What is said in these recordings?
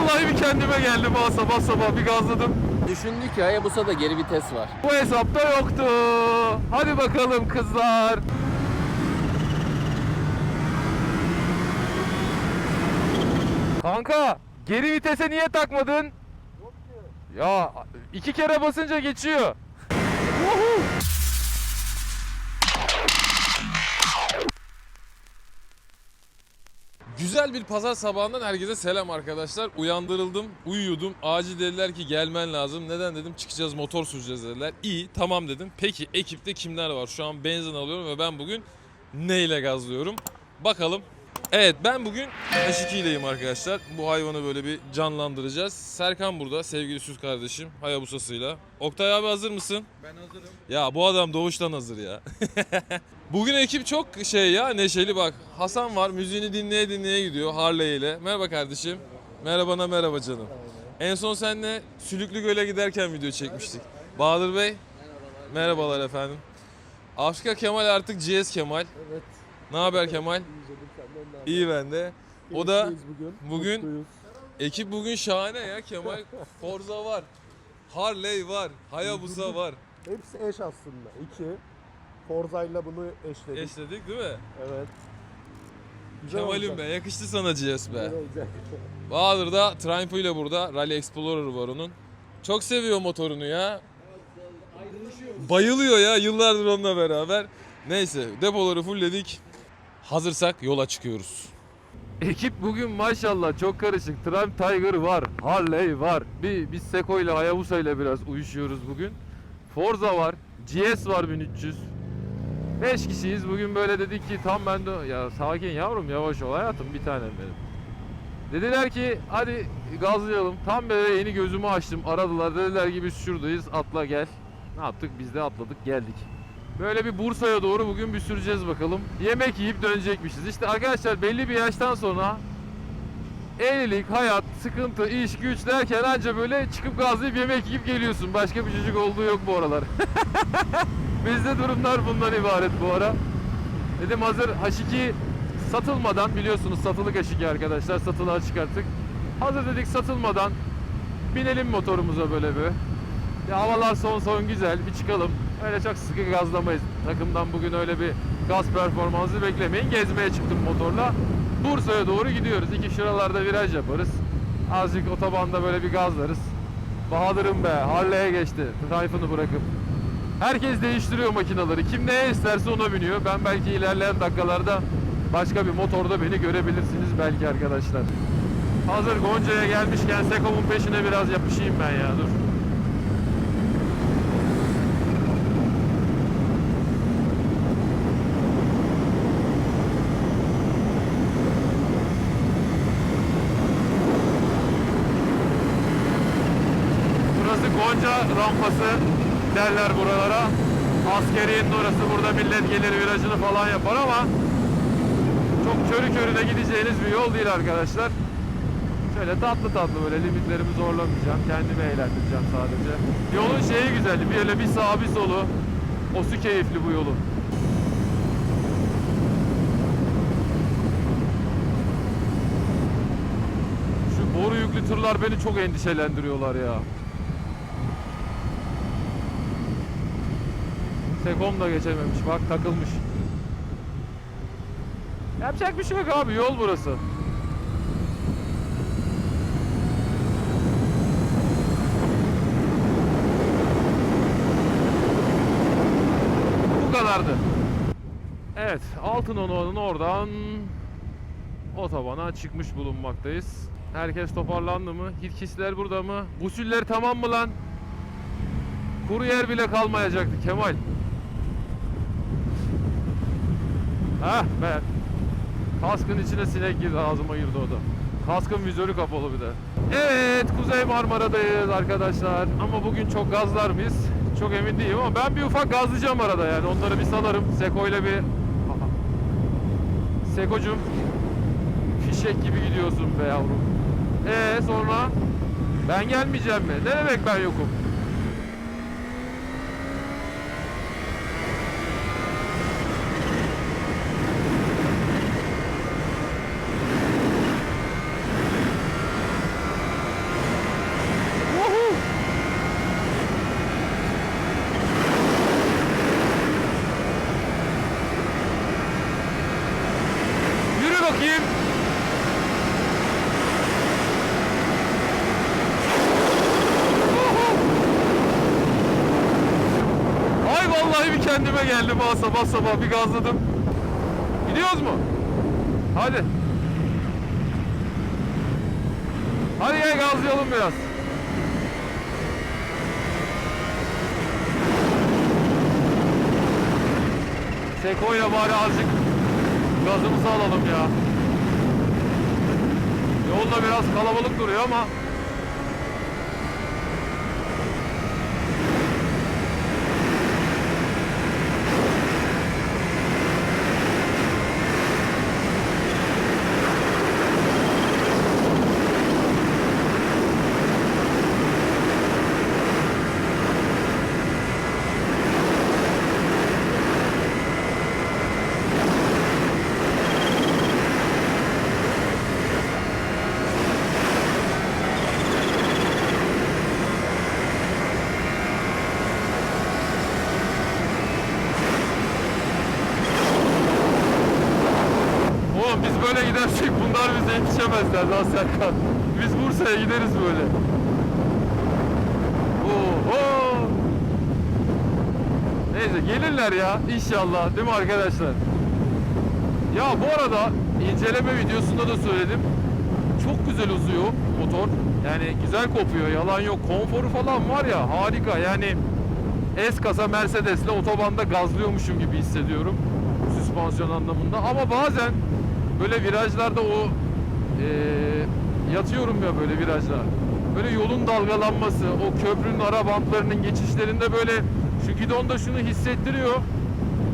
Vallahi bir kendime geldim ha sabah sabah bir gazladım. Düşündük ki Hayabusa'da geri vites var. Bu hesapta yoktu. Hadi bakalım kızlar. Kanka geri vitese niye takmadın? Ya iki kere basınca geçiyor. Güzel bir pazar sabahından herkese selam arkadaşlar. Uyandırıldım, uyuyordum. Acil dediler ki gelmen lazım. Neden dedim çıkacağız motor süreceğiz dediler. İyi tamam dedim. Peki ekipte kimler var? Şu an benzin alıyorum ve ben bugün neyle gazlıyorum? Bakalım. Evet ben bugün H2 ileyim arkadaşlar. Bu hayvanı böyle bir canlandıracağız. Serkan burada sevgili süt kardeşim Hayabusa'sıyla. Oktay abi hazır mısın? Ben hazırım. Ya bu adam doğuştan hazır ya. Bugün ekip çok şey ya neşeli bak. Hasan var müziğini dinleye dinleye gidiyor Harley ile. Merhaba kardeşim. Merhabana merhaba canım. En son seninle Sülüklü Göl'e giderken video çekmiştik. Bahadır Bey. Merhabalar efendim. Afrika Kemal artık GS Kemal. Evet. Ne haber Kemal? İyi ben de. O da bugün. bugün- ekip bugün şahane ya Kemal. Forza var. Harley var. Hayabusa var. Hepsi eş aslında. İki. Forza ile bunu eşledik. Eşledik değil mi? Evet. Güzel Kemal'im olacak. be yakıştı sana GS be. Bahadır da Triumph ile burada. Rally Explorer var onun. Çok seviyor motorunu ya. Bayılıyor ya yıllardır onunla beraber. Neyse depoları fullledik. Hazırsak yola çıkıyoruz. Ekip bugün maşallah çok karışık. Triumph Tiger var, Harley var. Bir biz Seiko ile Hayabusa ile biraz uyuşuyoruz bugün. Forza var, GS var 1300. 5 kişiyiz. Bugün böyle dedik ki tam ben de ya sakin yavrum yavaş ol hayatım bir tanem benim. Dediler ki hadi gazlayalım. Tam böyle yeni gözümü açtım. Aradılar dediler ki biz şuradayız atla gel. Ne yaptık biz de atladık geldik. Böyle bir Bursa'ya doğru bugün bir süreceğiz bakalım. Yemek yiyip dönecekmişiz. İşte arkadaşlar belli bir yaştan sonra evlilik, hayat, sıkıntı, iş, güç derken anca böyle çıkıp gazlayıp yemek yiyip geliyorsun. Başka bir çocuk olduğu yok bu aralar. Bizde durumlar bundan ibaret bu ara. Dedim hazır H2 satılmadan biliyorsunuz satılık H2 arkadaşlar satılığa çıkarttık. Hazır dedik satılmadan binelim motorumuza böyle bir. Ya havalar son son güzel bir çıkalım. Öyle çok sıkı gazlamayız. Takımdan bugün öyle bir gaz performansı beklemeyin. Gezmeye çıktım motorla. Bursa'ya doğru gidiyoruz. İki şuralarda viraj yaparız. Azıcık otobanda böyle bir gazlarız. Bahadır'ım be Harley'e geçti. Tayfun'u bırakıp. Herkes değiştiriyor makinaları. Kim neye isterse ona biniyor. Ben belki ilerleyen dakikalarda başka bir motorda beni görebilirsiniz belki arkadaşlar. Hazır Gonca'ya gelmişken Sekom'un peşine biraz yapışayım ben ya dur. Burası Gonca rampası derler buralara. Askeriyenin orası burada millet gelir virajını falan yapar ama çok körü körüne gideceğiniz bir yol değil arkadaşlar. Şöyle tatlı tatlı böyle limitlerimi zorlamayacağım. Kendimi eğlendireceğim sadece. Yolun şeyi güzel. Bir öyle bir sağa bir solu. O su keyifli bu yolun. Şu boru yüklü tırlar beni çok endişelendiriyorlar ya. Sekom da geçememiş. Bak takılmış. Yapacak bir şey yok abi. Yol burası. Bu kadardı. Evet, Altınoğlu'nun oradan otobana çıkmış bulunmaktayız. Herkes toparlandı mı? Hitkisler burada mı? Gusüller tamam mı lan? Kuru yer bile kalmayacaktı Kemal. Hah be. Kaskın içine sinek girdi ağzıma girdi o da. Kaskın vizörü kapalı bir de. Evet Kuzey Marmara'dayız arkadaşlar. Ama bugün çok gazlar mıyız? Çok emin değilim ama ben bir ufak gazlayacağım arada yani. Onları bir salarım. Seko ile bir... Sekocum. Fişek gibi gidiyorsun be yavrum. Ee sonra? Ben gelmeyeceğim mi? Ne demek ben yokum? Kendime geldim ha sabah sabah bir gazladım. Gidiyoruz mu? Hadi. Hadi gel gazlayalım biraz. Seko'yla bari azıcık gazımızı alalım ya. Yolda biraz kalabalık duruyor ama Oğlum biz böyle gidersek bunlar bize yetişemezler lan Serkan. Biz Bursa'ya gideriz böyle. Oo, Neyse gelirler ya inşallah değil mi arkadaşlar? Ya bu arada inceleme videosunda da söyledim. Çok güzel uzuyor motor. Yani güzel kopuyor yalan yok. Konforu falan var ya harika yani S kasa Mercedes'le otobanda gazlıyormuşum gibi hissediyorum. Süspansiyon anlamında. Ama bazen böyle virajlarda o eee, yatıyorum ya böyle virajlar. Böyle yolun dalgalanması, o köprünün ara bantlarının geçişlerinde böyle şu gidonda şunu hissettiriyor.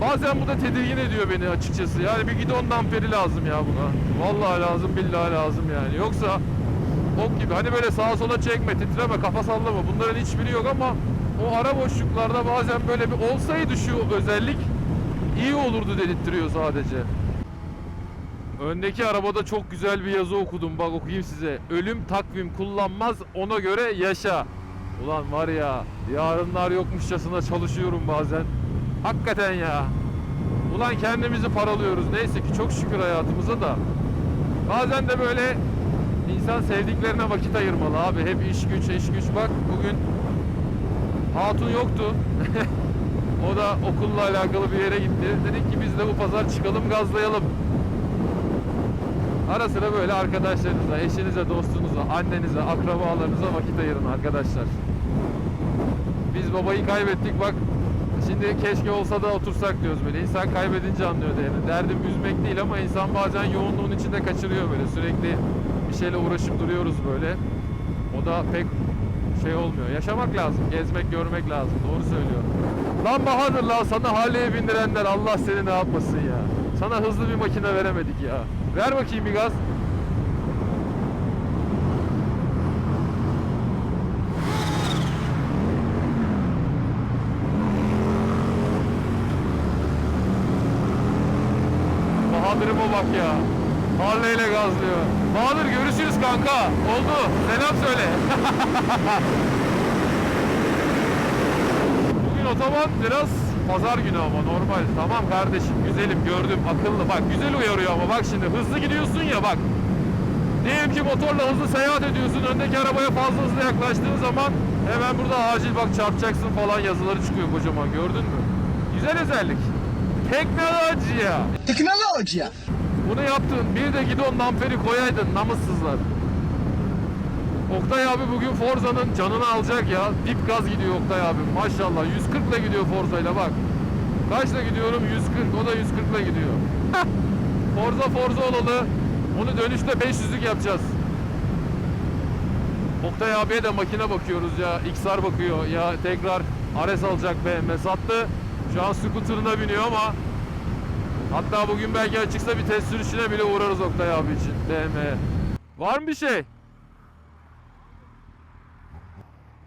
Bazen bu da tedirgin ediyor beni açıkçası. Yani bir gidon damperi lazım ya buna. Vallahi lazım, billahi lazım yani. Yoksa ok gibi hani böyle sağa sola çekme, titreme, kafa sallama. Bunların hiçbiri yok ama o ara boşluklarda bazen böyle bir olsaydı şu özellik iyi olurdu dedirttiriyor sadece. Öndeki arabada çok güzel bir yazı okudum. Bak okuyayım size. Ölüm takvim kullanmaz ona göre yaşa. Ulan var ya yarınlar yokmuşçasına çalışıyorum bazen. Hakikaten ya. Ulan kendimizi paralıyoruz. Neyse ki çok şükür hayatımıza da. Bazen de böyle insan sevdiklerine vakit ayırmalı abi. Hep iş güç iş güç. Bak bugün hatun yoktu. o da okulla alakalı bir yere gitti. Dedik ki biz de bu pazar çıkalım gazlayalım. Ara sıra böyle arkadaşlarınıza, eşinize, dostunuza, annenize, akrabalarınıza vakit ayırın arkadaşlar. Biz babayı kaybettik bak. Şimdi keşke olsa da otursak diyoruz böyle. İnsan kaybedince anlıyor değerini. Derdim üzmek değil ama insan bazen yoğunluğun içinde kaçırıyor böyle. Sürekli bir şeyle uğraşıp duruyoruz böyle. O da pek şey olmuyor. Yaşamak lazım, gezmek, görmek lazım. Doğru söylüyor. Lan Bahadır lan sana Harley'e bindirenler Allah seni ne yapmasın ya. Sana hızlı bir makine veremedik ya. Ver bakayım bir gaz. Bahadır'ıma bak ya. Harley gazlıyor. Bahadır görüşürüz kanka. Oldu. Selam söyle. Bugün otoban biraz pazar günü ama normal. Tamam kardeşim güzelim gördüm akıllı. Bak güzel uyarıyor ama bak şimdi hızlı gidiyorsun ya bak. Diyelim ki motorla hızlı seyahat ediyorsun. Öndeki arabaya fazla hızlı yaklaştığın zaman hemen burada acil bak çarpacaksın falan yazıları çıkıyor kocaman gördün mü? Güzel özellik. Teknoloji ya. Teknoloji. Bunu yaptın. Bir de gidon damperi koyaydın namussuzlar. Oktay abi bugün Forza'nın canını alacak ya. Dip gaz gidiyor Oktay abi. Maşallah 140 ile gidiyor Forza'yla bak. Kaçla gidiyorum? 140. O da 140 ile gidiyor. Forza Forza olalı. Onu dönüşte 500'lük yapacağız. Oktay abiye de makine bakıyoruz ya. XR bakıyor. Ya tekrar Ares alacak BMW sattı. Şu an scooter'ına biniyor ama Hatta bugün belki açıksa bir test sürüşüne bile uğrarız Oktay abi için BMW'ye. Var mı bir şey?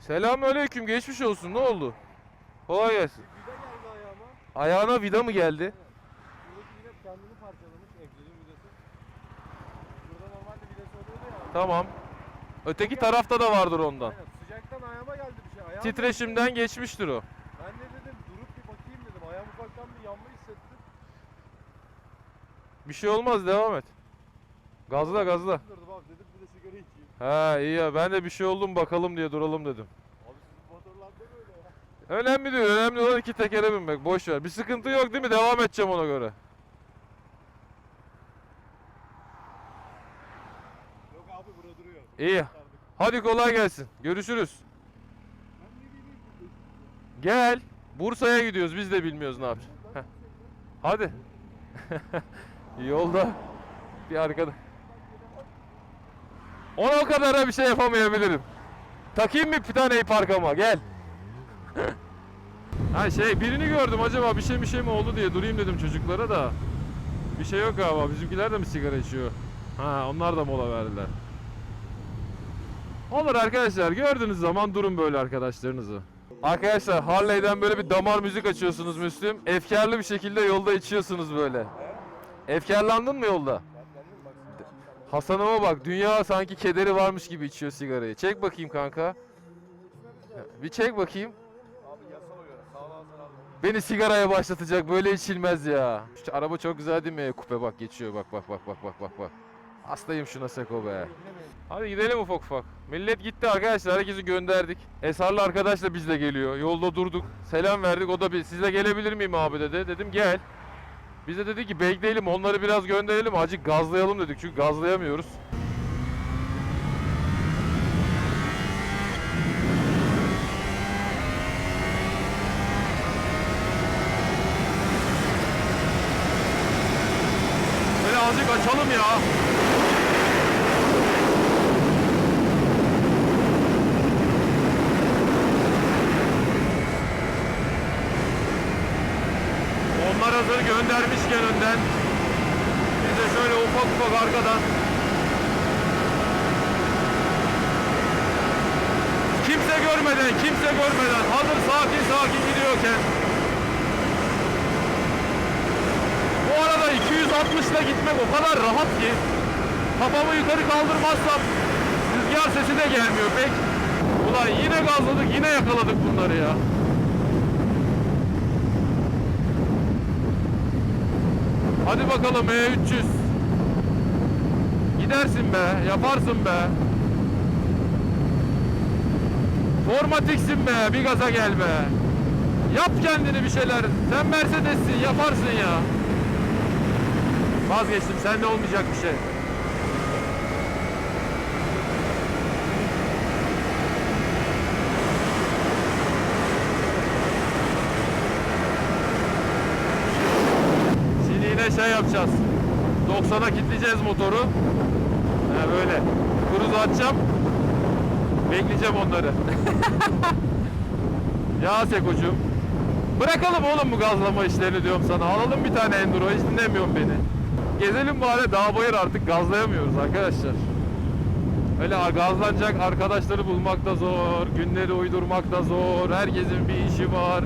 Selamünaleyküm. Geçmiş olsun. Ne oldu? Kolay gelsin. Vida geldi ayağıma. Ayağına vida mı geldi? Buradaki vida kendini parçalamış. Egzozun vidası. Burada normalde vidası oluyordu ya. Tamam. Öteki tarafta da vardır ondan. Aynen. Sıcaktan ayağıma geldi bir şey. Ayağım Titreşimden geçmiştir o. Ben de dedim durup bir bakayım dedim. Ayağım ufaktan bir yanma hissettim. Bir şey olmaz devam et. Gazla gazla. Durdum abi dedim bir de sigara içeyim. Ha iyi ya ben de bir şey oldu mu bakalım diye duralım dedim. Abi sizin motorlar da böyle Önemli değil. Önemli olan iki tekere binmek. Boş ver. Bir sıkıntı yok değil mi? Devam edeceğim ona göre. Yok abi burada duruyor. İyi. Hadi kolay gelsin. Görüşürüz. Gel. Bursa'ya gidiyoruz. Biz de bilmiyoruz ne yapacağız. Heh. Hadi. Yolda bir arkada. Ona o kadar bir şey yapamayabilirim. Takayım mı bir tane parkama? Gel. ha şey birini gördüm acaba bir şey bir şey mi oldu diye durayım dedim çocuklara da. Bir şey yok galiba. Bizimkiler de mi sigara içiyor? Ha onlar da mola verdiler. Olur arkadaşlar gördüğünüz zaman durun böyle arkadaşlarınızı. Arkadaşlar Harley'den böyle bir damar müzik açıyorsunuz Müslüm. Efkarlı bir şekilde yolda içiyorsunuz böyle. Efkarlandın mı yolda? Hasan'ıma bak dünya sanki kederi varmış gibi içiyor sigarayı. Çek bakayım kanka. Bir çek bakayım. Beni sigaraya başlatacak böyle içilmez ya. Şu araba çok güzel değil mi? Kupe bak geçiyor bak bak bak bak bak bak bak. Hastayım şuna Seko be. Hadi gidelim ufak ufak. Millet gitti arkadaşlar. Herkesi gönderdik. Esarlı arkadaş da bizle geliyor. Yolda durduk. Selam verdik. O da bir sizle gelebilir miyim abi dedi. Dedim gel. Biz de dedik ki bekleyelim onları biraz gönderelim. Acık gazlayalım dedik. Çünkü gazlayamıyoruz. Böyle azıcık açalım ya. Onlar hazır göndermişken önden biz de şöyle ufak ufak arkadan kimse görmeden kimse görmeden hazır sakin sakin gidiyorken bu arada 260 ile gitmek o kadar rahat ki kafamı yukarı kaldırmazsam rüzgar sesi de gelmiyor pek. Ulan yine gazladık yine yakaladık bunları ya. Hadi bakalım E300. Gidersin be, yaparsın be. Formatiksin be, bir gaza gel be. Yap kendini bir şeyler. Sen Mercedes'sin, yaparsın ya. Vazgeçtim, sende olmayacak bir şey. Şey yapacağız. 90'a kilitleyeceğiz motoru. He böyle. Kruz atacağım. Bekleyeceğim onları. ya Sekocuğum. Bırakalım oğlum bu gazlama işlerini diyorum sana. Alalım bir tane enduro. Hiç dinlemiyorsun beni. Gezelim bari dağ bayır artık gazlayamıyoruz arkadaşlar. Öyle gazlanacak arkadaşları bulmak da zor. Günleri uydurmak da zor. Herkesin bir işi var.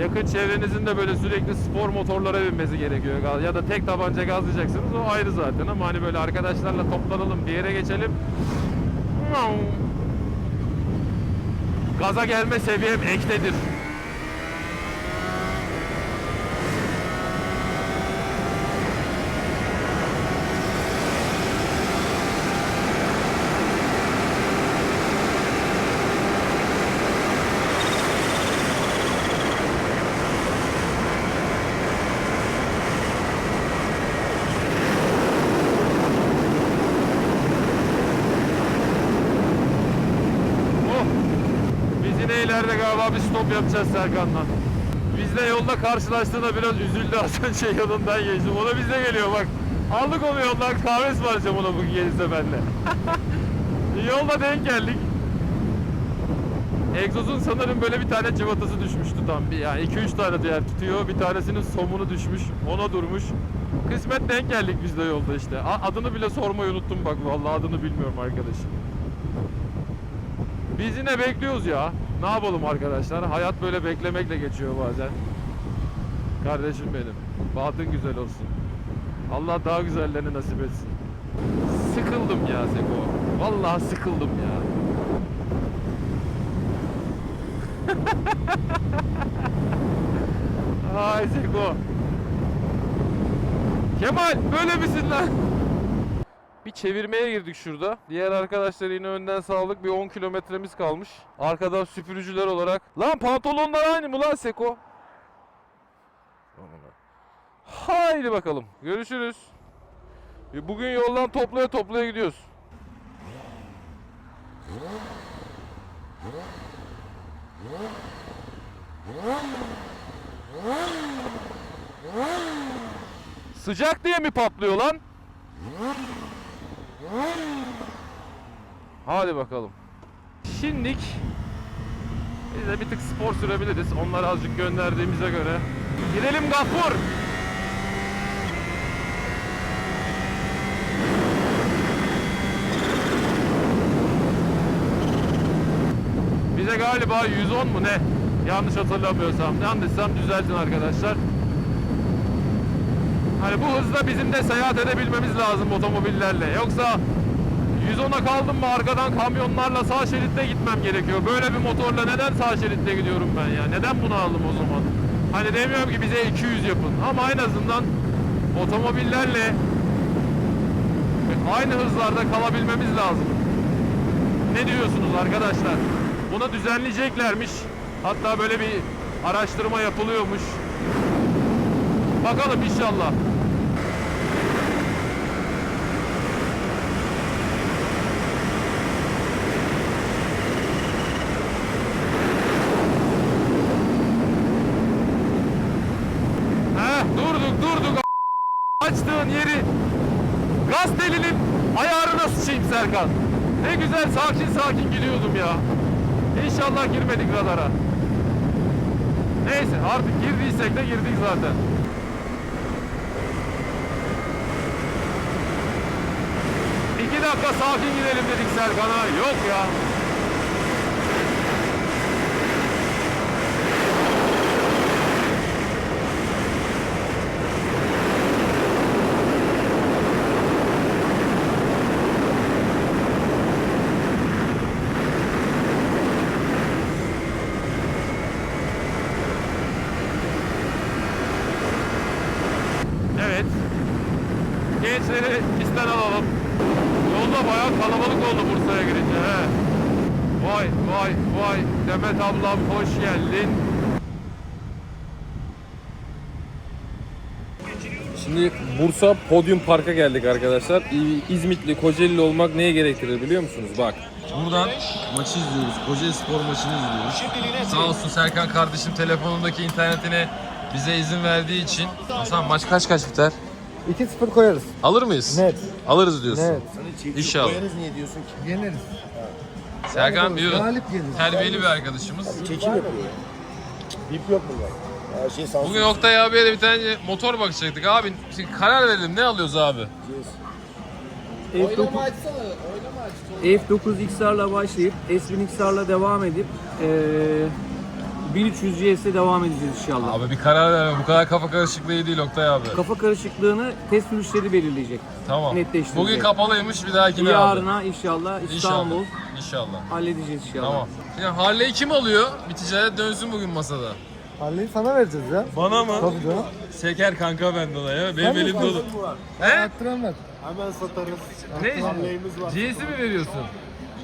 Yakın çevrenizin de böyle sürekli spor motorlara binmesi gerekiyor. Ya da tek tabanca gazlayacaksınız o ayrı zaten ama hani böyle arkadaşlarla toplanalım bir yere geçelim. Gaza gelme seviyem ektedir. Oh! Biz yine ileride stop yapacağız Serkan'la. Bizle yolda karşılaştığında biraz üzüldü Hasan şey yanından geçtim. O da bizle geliyor bak. Aldık onu yoldan kahve ısmarlayacağım ona bugün gelirse benimle. Yolda denk geldik. Egzozun sanırım böyle bir tane cıvatası düşmüştü tam. Bir, yani 2-3 tane diğer tutuyor. Bir tanesinin somunu düşmüş. Ona durmuş. Kısmet denk geldik biz de yolda işte. Adını bile sormayı unuttum bak. Vallahi adını bilmiyorum arkadaşım. Biz yine bekliyoruz ya. Ne yapalım arkadaşlar? Hayat böyle beklemekle geçiyor bazen. Kardeşim benim. Bahtın güzel olsun. Allah daha güzellerini nasip etsin. Sıkıldım ya Seko. Vallahi sıkıldım ya. Ay Seko. Kemal böyle misin lan? Çevirmeye girdik şurada. Diğer arkadaşlar yine önden sağlık bir 10 kilometremiz kalmış. Arkadan süpürücüler olarak. Lan pantolonlar aynı mı lan Seko? Haydi bakalım. Görüşürüz. E, Bugün yoldan toplaya toplaya gidiyoruz. Sıcak diye mi patlıyor lan? Hadi bakalım. Şimdik biz de bir tık spor sürebiliriz. Onları azıcık gönderdiğimize göre. Gidelim Gafur. Bize galiba 110 mu ne? Yanlış hatırlamıyorsam. Yanlışsam düzeltin arkadaşlar. Hani bu hızla bizim de seyahat edebilmemiz lazım otomobillerle. Yoksa 110'a kaldım mı arkadan kamyonlarla sağ şeritte gitmem gerekiyor. Böyle bir motorla neden sağ şeritte gidiyorum ben ya? Neden bunu aldım o zaman? Hani demiyorum ki bize 200 yapın ama en azından otomobillerle aynı hızlarda kalabilmemiz lazım. Ne diyorsunuz arkadaşlar? Bunu düzenleyeceklermiş. Hatta böyle bir araştırma yapılıyormuş. Bakalım inşallah. Heh, durduk durduk. Açtığın yeri gaz telinin ayarına sıçayım Serkan. Ne güzel sakin sakin gidiyordum ya. İnşallah girmedik radara. Neyse artık girdiysek de girdik zaten. İki dakika sakin gidelim dedik Serkan'a. Yok ya. Şimdi Bursa Podyum Park'a geldik arkadaşlar. İzmitli, Kocaeli olmak neye gerektirir biliyor musunuz? Bak. Buradan maçı izliyoruz. Kocaeli Spor maçını izliyoruz. Sağ olsun Serkan kardeşim telefonundaki internetine bize izin verdiği için. Hasan maç kaç kaç biter? 2-0 koyarız. Alır mıyız? Net. Alırız diyorsun. Net. İnşallah. niye diyorsun ki? Yeneriz. Serkan biliyor. Galip geliriz. Terbiyeli bir arkadaşımız. Çekim yapıyor. Dip yok burada. Her şey sansür. Bugün Oktay abiye de bir tane motor bakacaktık abi. Şimdi karar verelim ne alıyoruz abi? Oylama F9, açsana. Oylama aç. F9 XR'la başlayıp S1000 XR'la devam edip eee 1300 GS'e devam edeceğiz inşallah. Abi bir karar verme. Bu kadar kafa karışıklığı iyi değil Oktay abi. Kafa karışıklığını test sürüşleri belirleyecek. Tamam. netleştirecek. Bugün kapalıymış bir dahakine abi. Yarına inşallah İstanbul İnşallah. İnşallah. halledeceğiz inşallah. Tamam. Şimdi Harley kim alıyor? Bir ticaret dönsün bugün masada. Harley'i sana vereceğiz ya. Bana mı? Tabii canım. Seker kanka bende ona ya. Benim Sen elim dolu. He? Arttıran ver. Hemen satarız. Ne? GS'i mi veriyorsun?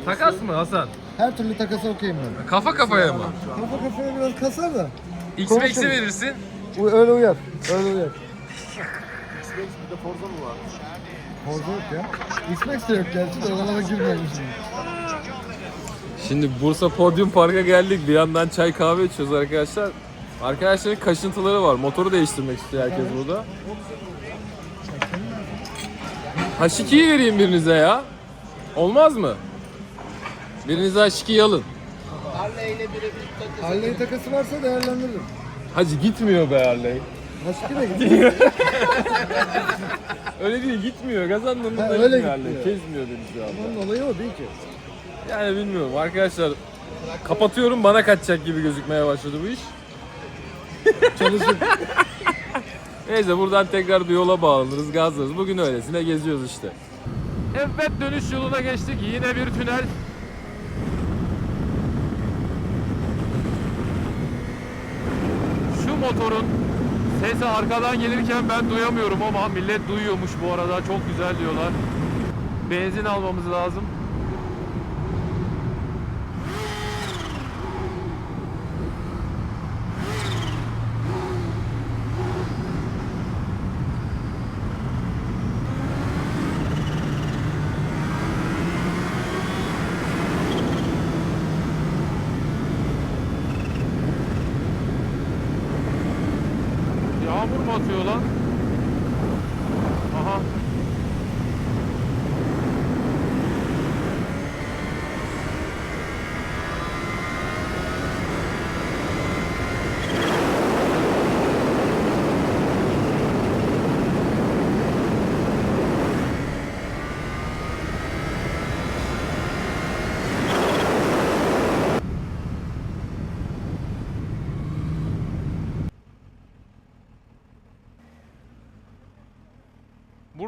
Takas mı Hasan? Her türlü takasa okeyim ben. Kafa kafaya mı? Kafa kafaya biraz kasar da. X-Max'i verirsin. Bu öyle uyar. Öyle uyar. X-Max bir de Forza mı var? Forza yok ya. X-Max de yok gerçi de oralara girmeyelim şimdi. Şimdi Bursa Podyum Park'a geldik. Bir yandan çay kahve içiyoruz arkadaşlar. Arkadaşların kaşıntıları var. Motoru değiştirmek istiyor herkes burada. H2'yi vereyim birinize ya. Olmaz mı? Birinize H2'yi alın. Harley ile birebir takı. Harley takası varsa değerlendiririm. Hacı gitmiyor be Harley. Başka da gidiyor. Öyle değil gitmiyor. Kazandığında Ha, da öyle gitmiyor Harley. gitmiyor. Kezmiyor deniz şu anda. Onun olayı o değil ki. Yani bilmiyorum arkadaşlar. Kapatıyorum bana kaçacak gibi gözükmeye başladı bu iş. Çalışır. Neyse buradan tekrar bir yola bağlanırız, gazlarız. Bugün öylesine geziyoruz işte. Evet dönüş yoluna geçtik. Yine bir tünel. Şu motorun sesi arkadan gelirken ben duyamıyorum ama millet duyuyormuş bu arada. Çok güzel diyorlar. benzin almamız lazım. Atıyor lan?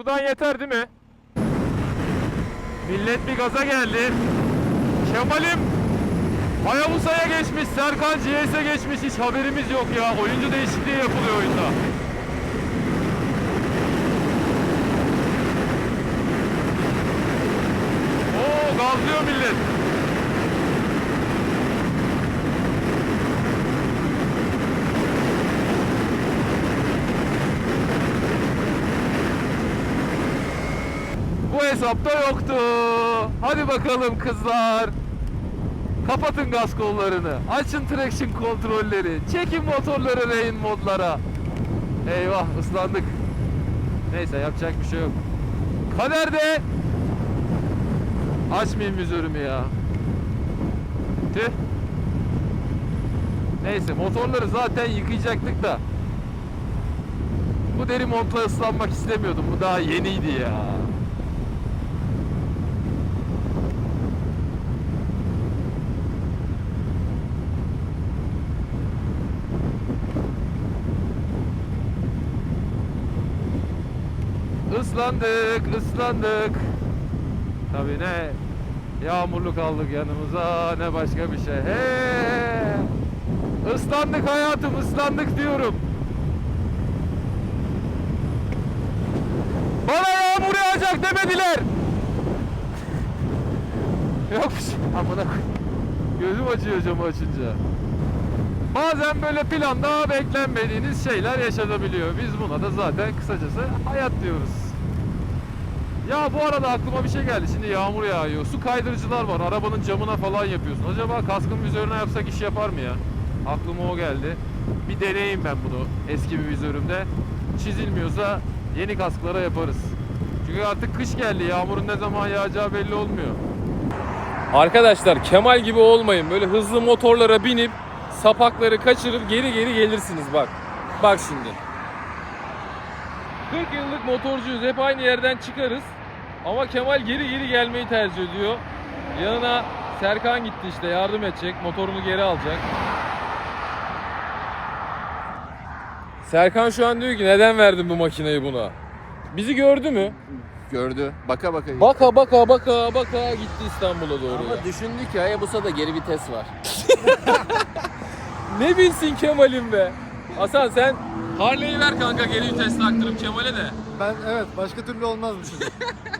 Buradan yeter değil mi? Millet bir gaza geldi. Kemal'im Hayabusa'ya geçmiş, Serkan GS'e geçmiş. Hiç haberimiz yok ya. Oyuncu değişikliği yapılıyor oyunda. Oo gazlıyor millet. Bu hesapta yoktu. Hadi bakalım kızlar. Kapatın gaz kollarını. Açın traction kontrolleri. Çekin motorları rain modlara. Eyvah ıslandık. Neyse yapacak bir şey yok. Kaderde açmayayım vizörümü ya. Tüh. Neyse motorları zaten yıkayacaktık da. Bu deri montla ıslanmak istemiyordum. Bu daha yeniydi ya. Islandık, ıslandık. Tabii ne yağmurluk aldık yanımıza ne başka bir şey. He! Islandık hayatım, ıslandık diyorum. Bana yağmur yağacak demediler. Yok bir şey. Amına Gözüm acıyor camı açınca. Bazen böyle planda beklenmediğiniz şeyler yaşanabiliyor. Biz buna da zaten kısacası hayat diyoruz. Ya bu arada aklıma bir şey geldi. Şimdi yağmur yağıyor. Su kaydırıcılar var. Arabanın camına falan yapıyorsun. Acaba kaskın vizörüne yapsak iş yapar mı ya? Aklıma o geldi. Bir deneyeyim ben bunu eski bir vizörümde. Çizilmiyorsa yeni kasklara yaparız. Çünkü artık kış geldi. Yağmurun ne zaman yağacağı belli olmuyor. Arkadaşlar Kemal gibi olmayın. Böyle hızlı motorlara binip sapakları kaçırıp geri geri gelirsiniz bak. Bak şimdi. 40 yıllık motorcuyuz. Hep aynı yerden çıkarız. Ama Kemal geri geri gelmeyi tercih ediyor. Yanına Serkan gitti işte yardım edecek. Motorunu geri alacak. Serkan şu an diyor ki neden verdin bu makineyi buna? Bizi gördü mü? Gördü. Baka baka gitti. Baka baka baka baka gitti İstanbul'a doğru. ya. Ama düşündü ki Hayabusa'da geri vites var. Ne bilsin Kemal'im be. Hasan sen Harley'i ver kanka geri vites taktırıp Kemal'e de. Ben evet başka türlü olmaz bu çocuk.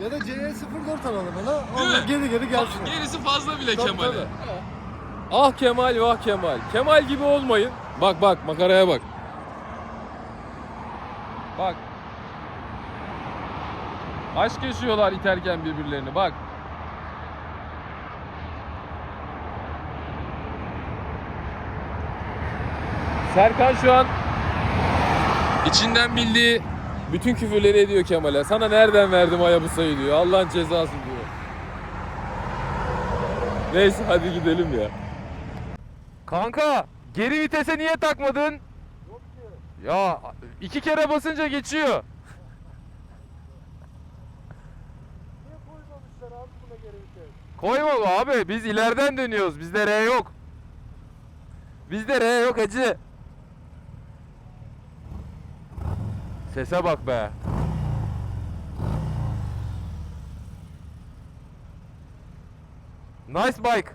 ya da CE04 alalım ona. Değil mi? geri geri gelsin. Gerisi fazla bile Tabii, Kemal'e. tabii. Ah Kemal vah Kemal. Kemal gibi olmayın. Bak bak makaraya bak. Bak. Aşk yaşıyorlar iterken birbirlerini bak. Serkan şu an içinden bildiği bütün küfürleri ediyor Kemal'e. Sana nereden verdim Hayabusa'yı diyor. Allah'ın cezası diyor. Neyse hadi gidelim ya. Kanka geri vitese niye takmadın? Ya iki kere basınca geçiyor. Koyma bu abi biz ileriden dönüyoruz bizde R yok. Bizde R yok acı. Sese bak be. Nice bike.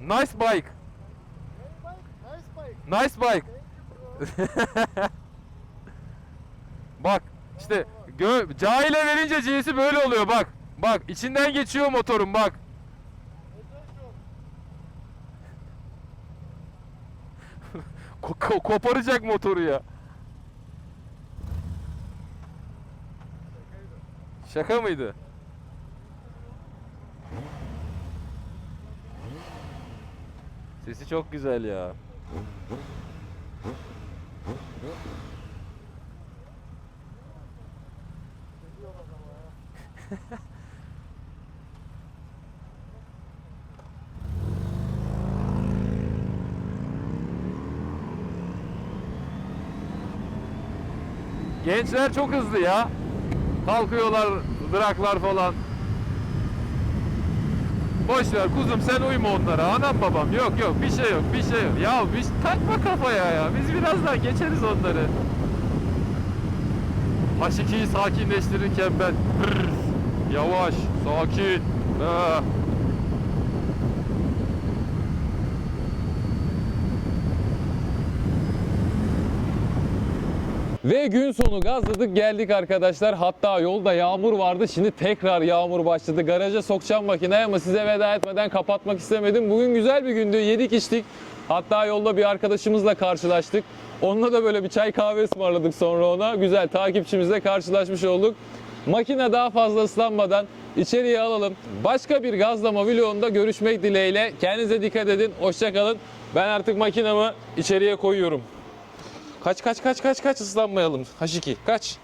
Nice bike. Nice bike. bak işte gö cahile verince cinsi böyle oluyor bak. Bak içinden geçiyor motorun bak. Ko- ko- koparacak motoru ya. Şaka mıydı? Sesi çok güzel ya. Gençler çok hızlı ya. Kalkıyorlar, bıraklar falan. Boş kuzum sen uyma onlara. Anam babam yok yok bir şey yok bir şey yok. Ya biz takma kafaya ya. Biz birazdan geçeriz onları. H2'yi sakinleştirirken ben yavaş, sakin. Ha. Ve gün sonu gazladık geldik arkadaşlar. Hatta yolda yağmur vardı. Şimdi tekrar yağmur başladı. Garaja sokacağım makineyi ama size veda etmeden kapatmak istemedim. Bugün güzel bir gündü. Yedik içtik. Hatta yolda bir arkadaşımızla karşılaştık. Onunla da böyle bir çay kahve ısmarladık sonra ona. Güzel takipçimizle karşılaşmış olduk. Makine daha fazla ıslanmadan içeriye alalım. Başka bir gazlama vlogunda görüşmek dileğiyle. Kendinize dikkat edin. Hoşçakalın. Ben artık makinamı içeriye koyuyorum. Kaç kaç kaç kaç kaç ıslanmayalım. H2 kaç.